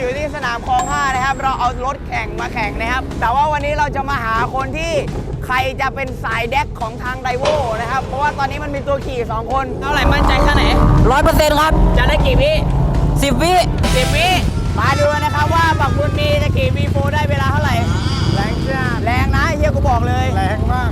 อยู่ที่สนามคลองห้านะครับ เราเอารถแข่งมาแข่งนะครับ แต่ว่าวันนี้เราจะมาหาคนที่ใครจะเป็นสายแดกของทางไดโวนะครับ เพราะว่าตอนนี้มันมีตัวขี่ 2 คนเท่าไหร่มั่นใจแค่ไหนร้อยเปอร์เซ็นต์ครับ จะได้กี่วิสิบวิสิบวิมาดูนะครับว่าบักบุญมีจะขี่วีโฟได้เวลาเท่าไหร่ แรงจ้าแรงนะเฮียกูบอกเลย แรงมาก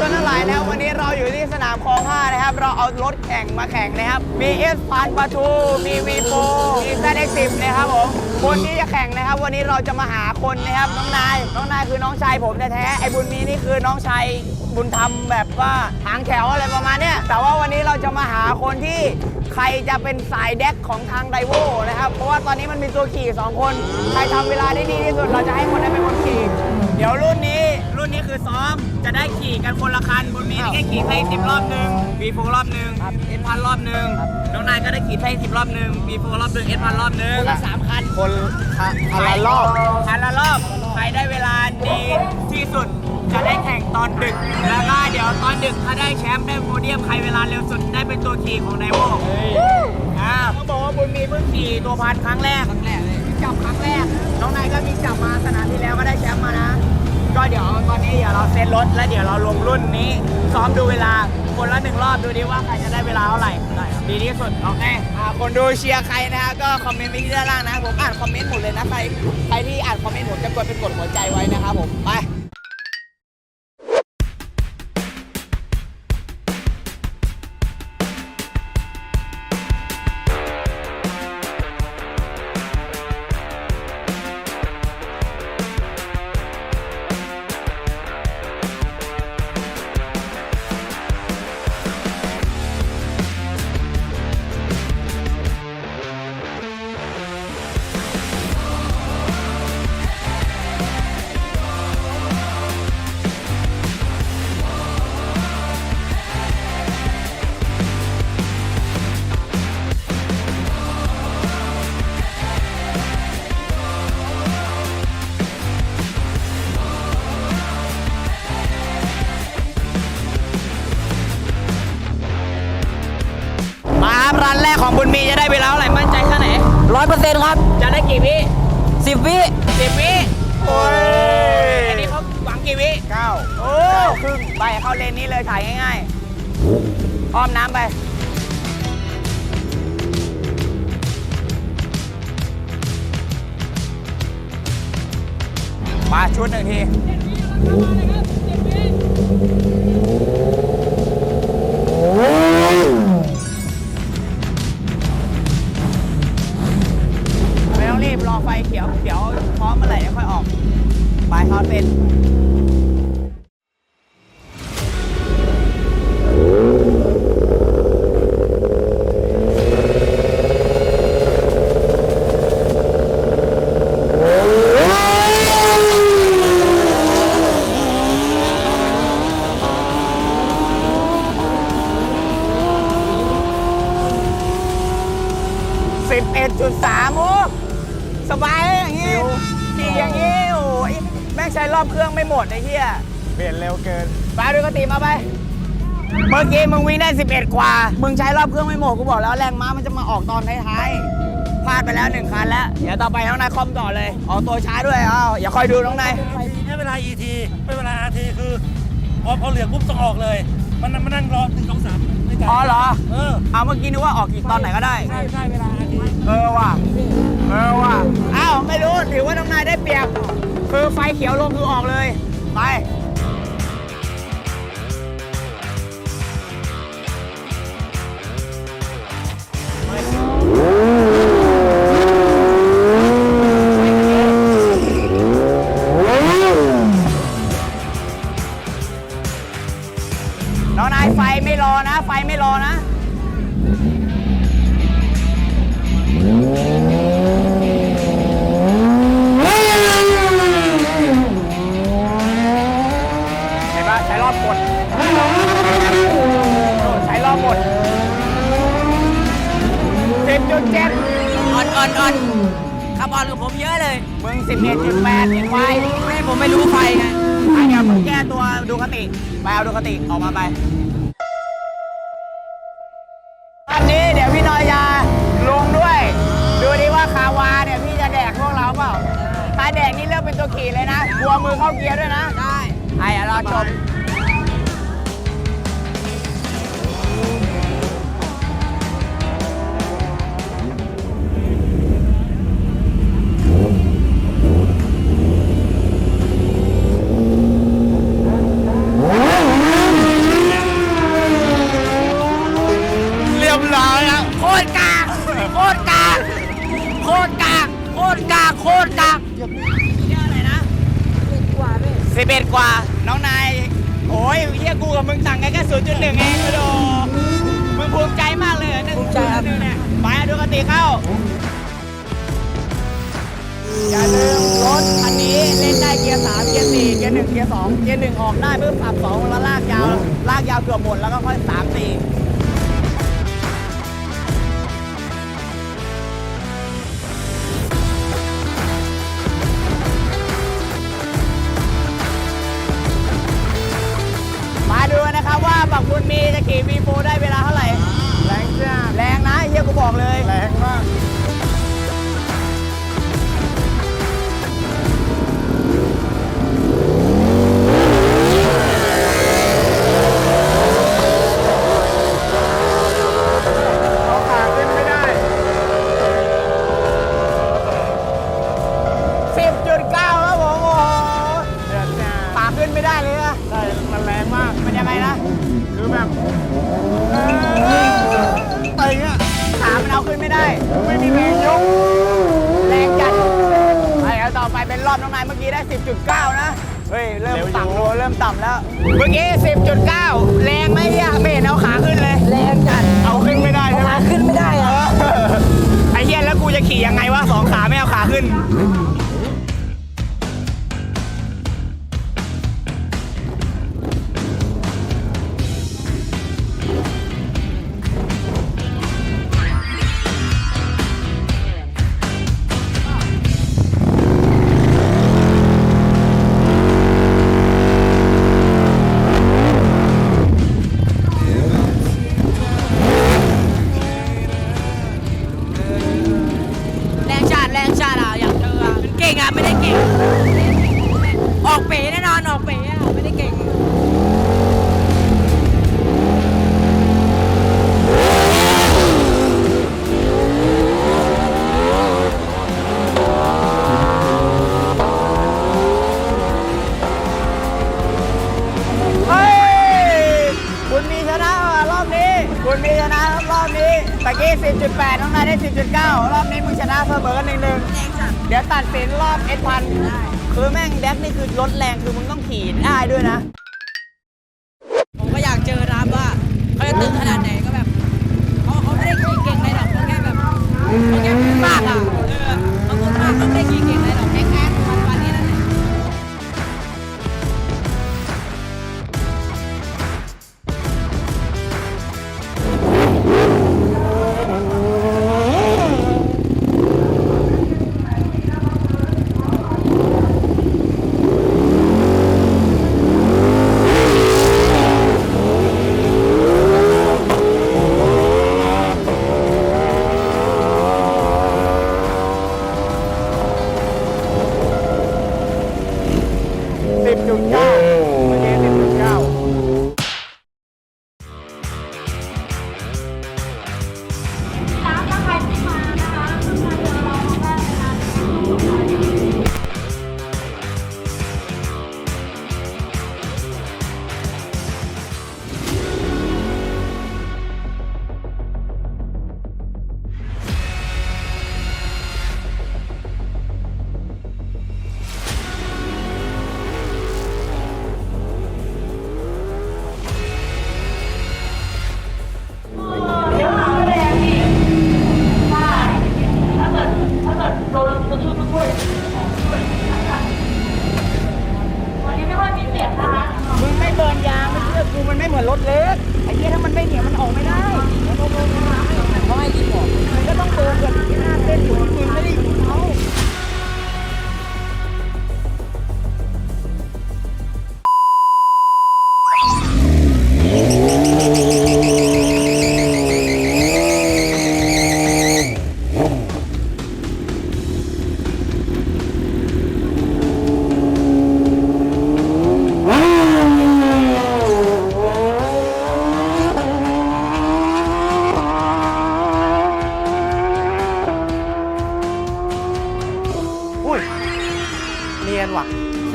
ชนทั้งหลายนะครับวันนี้เราอยู่ที่สนามคลอง5นะครับ เราเอารถแข่งมาแข่งนะครับ มี S พันปาทู มี V4 มี ZX10 นะครับผม คนที่จะแข่งนะครับ วันนี้เราจะมาหาคนนะครับ น้องนาย น้องนายคือน้องชายผมแท้ๆไอ้บุญมีนี่คือน้องชายบุญธรรมแบบว่าหางแถวอะไรประมาณเนี้ย แต่ว่าวันนี้เราจะมาหาคนที่ใครจะเป็นสายแดกของทางไดโวนะครับ เพราะว่าตอนนี้มันมีตัวขี่สองคน ใครทำเวลาได้ดีที่สุด เราจะให้คนนั้นเป็นคนขี่ ดี๋ยวรุ่นนี้รุ่นนี้คือซ้อมจะได้ขี่กันคนละคันบนมีนี่แค่ขี่ไทยสิบรอบหนึ่งปีโฟรอบหนึ่งเอ็นพันรอบหนึ่งน้องนายก็ได้ขี่ไทยสิบรอบหนึ่งปีโฟรอบหนึ่งเอ็นพันรอบหนึ่งคนละสามคันคนอะไรรอบคันละรอบใครได้เวลาดีที่สุดจะได้แข่งตอนดึก แล้วก็เดี๋ยวตอนดึกถ้าได้แชมป์ได้โพเดียมใครเวลาเร็วสุดได้เป็นตัวขี่ของไดโวอ่าเขาบอกว่าบุญมีเพิ่งขี่ตัวพันครั้งแรกครั้งแรกเลย จับครั้งแรก น้องนายก็มีจับมาสนามที่แล้วก็ได้แชมป์มานะ ก็เดี๋ยวตอนนี้เดี๋ยวเราเซ็นรถแล้วเดี๋ยวเราลงรุ่นนี้ ซ้อมดูเวลา คนละหนึ่งรอบดูดิว่าใครจะได้เวลาเท่าไหร่ ดีที่สุดโอเคอ่าคนดูเชียร์ใครนะฮะก็คอมเมนต์ไว้ที่ด้านล่างนะ ผมอ่านคอมเมนต์หมดเลยนะใครใครที่อ่านคอมเมนต์ผมจะกดเป็นกดหัวใจไว้นะครับผมไป ได้เวลาเท่าไหร่มั่นใจแค่ไหนร้อยเปอร์เซ็นต์ครับจะได้กี่วิสิบวิสิบวิโอ้ยอันนี้เขาหวังกี่วิเก้าโอ้ครึ่งไปเข้าเลนนี้เลยถ่ายง่ายๆอ้อมน้ำไปมาชุดหนึ่งที 11.3โอ้สบายเลยอย่างงี้ขี่ช้รอบเครื่องไม่หมดไอ้เหี้ยเปลี่ยนเร็วเกิน ไปดูกติมาไป เมื่อกี้มึงวิ่งได้ 11 กว่า มึงใช้รอบเครื่องไม่หมดกูบอกแล้วแรงม้ามันจะมาออกตอนท้ายๆ พลาดไปแล้วหนึ่งคันแล้ว เดี๋ยวต่อไปน้องนายคอมต่อเลย ออกตัวช้าด้วยอ้าวอย่าคอยดูน้องนายไม่เวลา ET ไม่เวลา RT คือพอพอเหลืองปุ๊บต้องออกเลย มันมานั่งรอหนึ่งสองสาม ในการอ๋อเหรอ เออเอาเมื่อกี้นึกว่าออกกี่ตอนไหนก็ได้ ใช่ใช่เวลา RT เออว่ะ เออว่ะ อ้าว ไม่รู้ ถือว่าน้องนายได้เปรียบ คือไฟเขียวลงคือออกเลย ไป อ่อนอ่อนอ่อนขับอ่อนกับผมเยอะเลยมึงสิบเอ็ดจุดแปดเห็นไว้ไม่ผมไม่รู้ไฟไงไอ้เนี่ยมึงแก้ตัวดูคติไปเอาดูคติออกมาไปอันนี้เดี๋ยวพี่นอยาลงด้วย ดูดิว่าคาวาเนี่ยพี่จะแดกพวกเราเปล่าถ้าแดกนี่เลือกเป็นตัวขี่เลยนะกลัวมือเข้าเกียร์ด้วยนะ ได้ไอ้อะรอชม ยร์สามเกียร์สี่เกียร์หนึ่งเกียร์สองเกียร์หนึ่งออกได้เพิ่มสับสองแล้วลากยาวลากยาวเกือบหมดแล้วก็ค่อยสามสี่ 10.9ครับผมโอ้โหเดือดจ้าปากขึ้นไม่ได้เลยอะใช่มันแรงมากมันยังไงนะคือแบบไปเงี้ยขามันเอาขึ้นไม่ได้ ไม่มีแรงยกแรงจัดไปเอาต่อไปเป็นรอบน้องนายเมื่อกี้ได้ 10.9 นะ เฮ้ย เริ่มเร็วอยู่ต่ำแล้วเริ่มต่ำแล้ว เมื่อกี้ 10.9 แรงไหมเฮียไม่เห็นเอาขาขึ้นเลย แรงจัดเอาขึ้นไม่ได้ใช่ไหม ขาขึ้นไม่ได้อะ ไอ้เฮียแล้วกูจะขี่ยังไงวะสองขาไม่เอาขาขึ้น ด้ด้วยนะ รถเล็กไอ้เนี่ยถ้ามันไม่เหนียวมันออกไม่ได้เขาให้รีบบอก็ต้องเดินที่หน้าเต้นอยู่คุณไม่ได้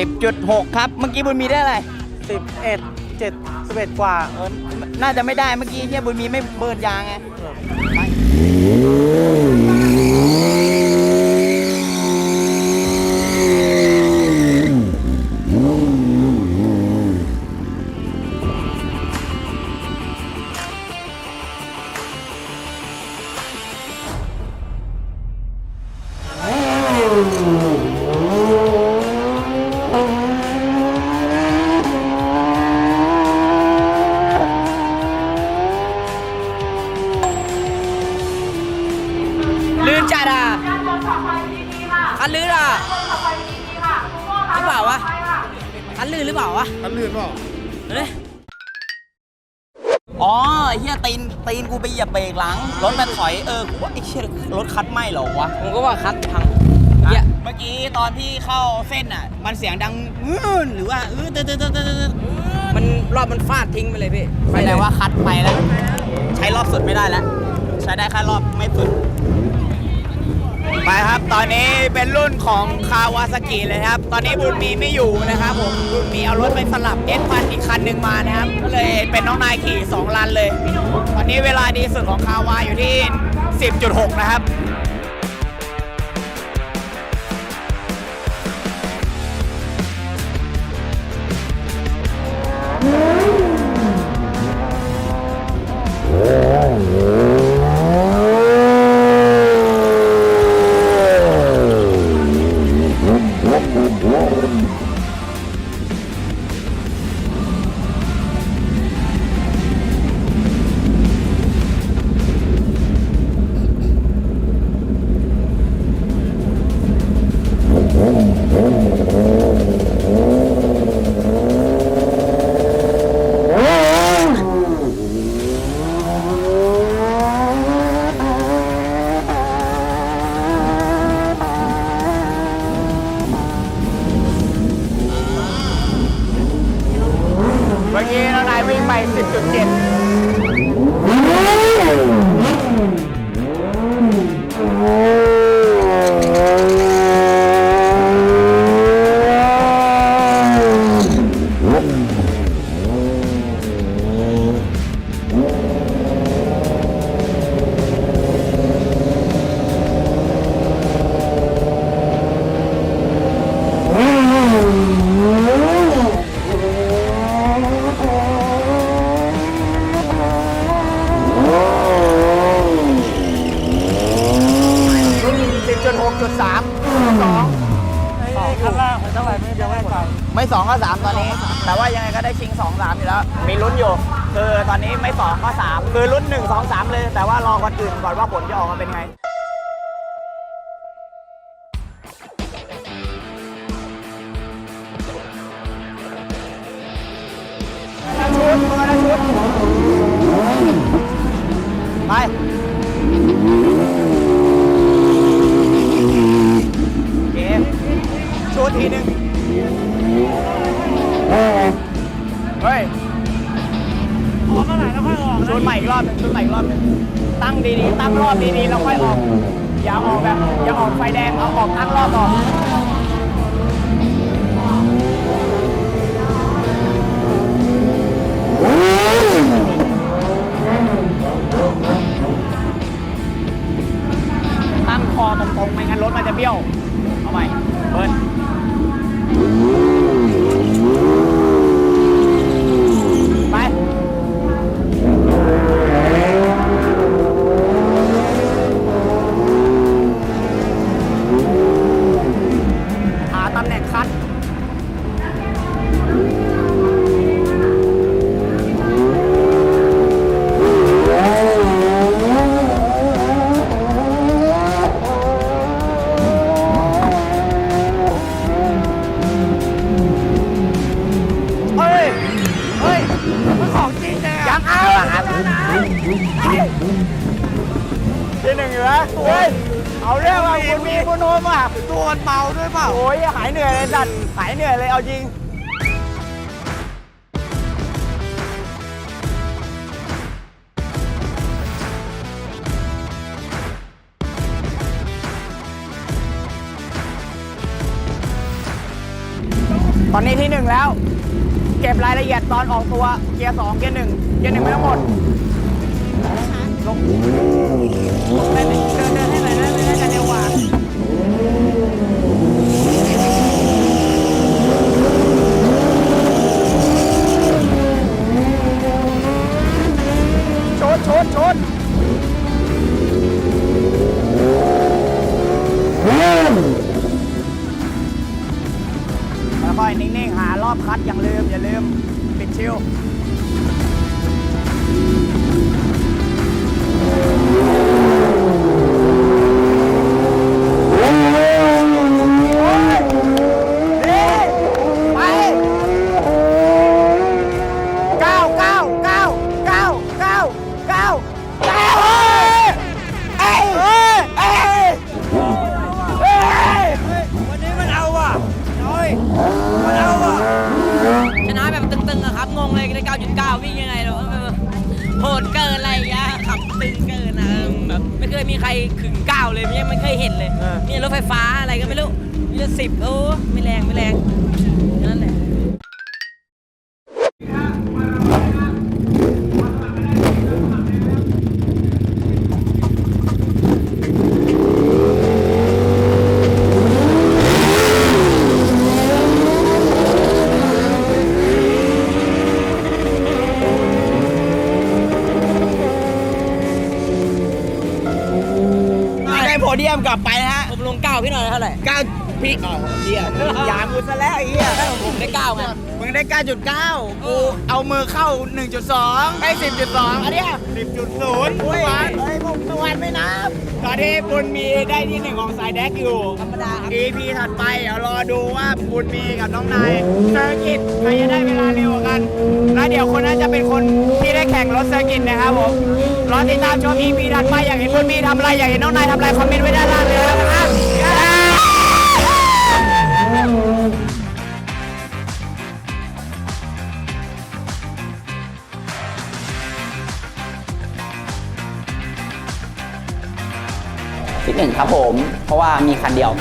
10.6 ครับ เมื่อกี้บุญมีได้อะไร 11 7 11 กว่าเออน่าจะไม่ได้เมื่อกี้เฮียบุญมีไม่เบิร์นยางไงไป รถมาถอยเออกูว่าไอ้เชี่ยรถคัดไม่เหรอวะ ผมก็ว่าคัดพังเฮีเหี้ยยเมื่อกี้ตอนที่เข้าเส้นอะ มันเสียงดังอื้นหรือว่าอื้อเตอเตอเตอเตอเตอมันรอบมันฟาดทิ้งไปเลยพี่แสดงว่าคัดไปแล้ว ใช้รอบสุดไม่ได้แล้ว ใช้ได้แค่รอบไม่สุด ไปครับ ตอนนี้เป็นรุ่นของคาวาซากิเลยครับ ตอนนี้บุญมีไม่อยู่นะครับผม บุญมีเอารถไปสลับเอสพันอีกคันหนึ่งมานะครับ ก็เลยเป็นน้องนายขี่2ลันเลย ตอนนี้เวลาดีสุดของคาวาอยู่ที่ 10.6 นะครับ น้องนายวิ่งไป 10.7 10.6.3 2ข้างล่างเท่าไหร่ไม่ยังไม่ไปไม่2ก็3ตอนนี้ แต่ว่ายังไงก็ได้ชิง2 3อยู่แล้ว มีลุ้นอยู่ คือตอนนี้ไม่2ก็3คือลุ้น1 2 3เลย แต่ว่ารอคนอื่นก่อนว่าผลจะออกมาเป็นไง ทีหนึ่งเฮ้ยออกเมื่อไหร่แล้วค่อยออกชุดใหม่อีกรอบหนึงชุดใหม่อีกรอบหนึงตั้งดีๆตั้งรอบดีๆแล้วค่อยออก อย่าออกแบบอย่าออกไฟแดงเอาออกตั้งรอบออกตั้งคอตรงๆไม่งั้นรถมันจะเบี้ยวเอาใหม่เบิร์น อนนี้ที่หนึ่งแล้ว เก็บรายละเอียดตอนออกตัวเกียร์สองเกียร์หนึ่งเกียร์หนึ่งไม่ต้องหมดลงเดินเดินเดินให้หน่อยนะไม่น่าจะเร็วกว่าชนชนชน อบคัดอย่าลืมอย่าลืมปิดชิว ๆอะครับงงเลยได้9.9วิ่งยังไงเหรอเออโหดเกินอะไรอย่างเงี้ยขับตึงเกินอะเออแบบไม่เคยมีใครขึงก้าวเลยไม่ไม่เคยเห็นเลยมีรถไฟฟ้าอะไรก็ไม่รู้มีรถสิบโอ้ไม่แรงไม่แรง เดียมกลับไปนะฮะผมลงเก้าพี่หน่อยเท่าไหร่เก้าพี่อ๋อเฮียยามูซะแล้วไอ้เฮียผมได้เก้าไงมึง ได้ 9.9 กูเอามือเข้า 1.2 ได้ 10.2 อันเนี้ย10.0เฮ้ยเฮ้ยผมตะวันไม่นับ ตอนนี้บุญมีได้ที่หนึ่งของสายแดกอยู่ ธรรมดาครับ EP ถัดไปเดี๋ยวรอดูว่าบุญมีกับน้องนายเซอร์กิตใครจะได้เวลาเร็วกว่ากัน แล้วเดี๋ยวคนนั้นจะเป็นคนที่ได้แข่งรถเซอร์กิตนะครับผม รอติดตามชม EP ถัดไปอยากเห็นบุญมีทำอะไรอยากเห็นน้องนายทำอะไรคอมเมนต์ไว้ด้านล่างเลยนะ 1 ครับผม เพราะว่ามีคันเดียว